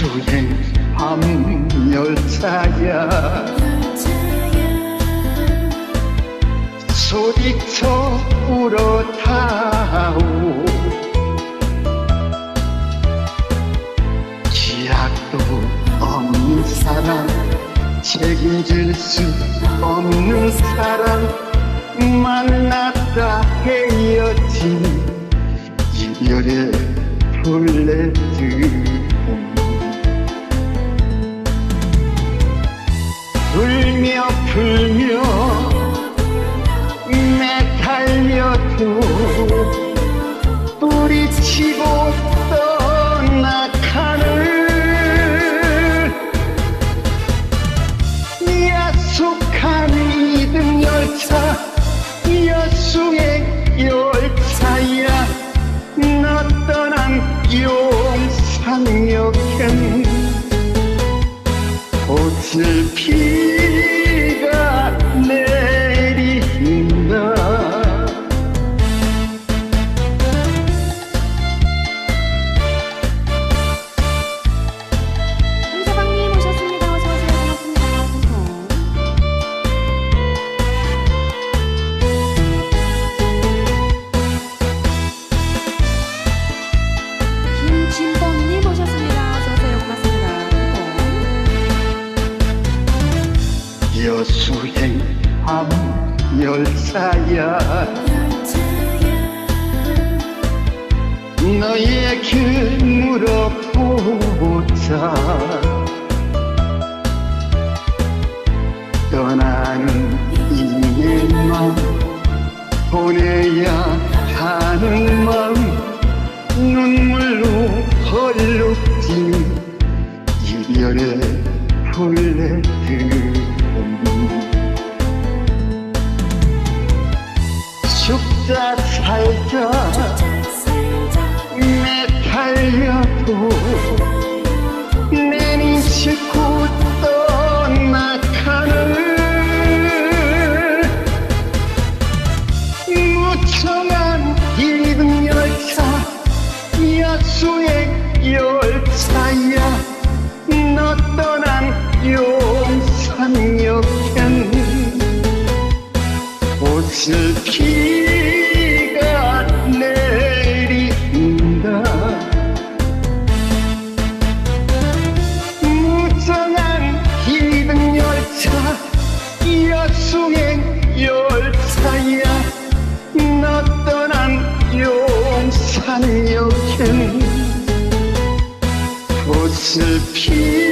주행함 열차야. 소리쳐 울어타오. 기약도 없는 사람 책임질 수 없는 사람 만났다 헤어진 이별의 플레드 불며 불며 매달려도 뿌리치고 떠나가는 야속한 이등 열차 여수의 열차야. 너 떠난 용산역엔 꽃을 피 여수행 밤 열차야. 너의 길 물어보자 떠나는 이내만 보내야 하는 마음 눈물로 헐룩진 이별의 둘레들 죽자 살자. 매달려도 내니 싣고 떠나가는 무청한 이등 열차 야수의 열차야. 너 떠난 용산역엔 꽃을 피 여수행 열차야 너 떠난 용산역엔 꽃을 피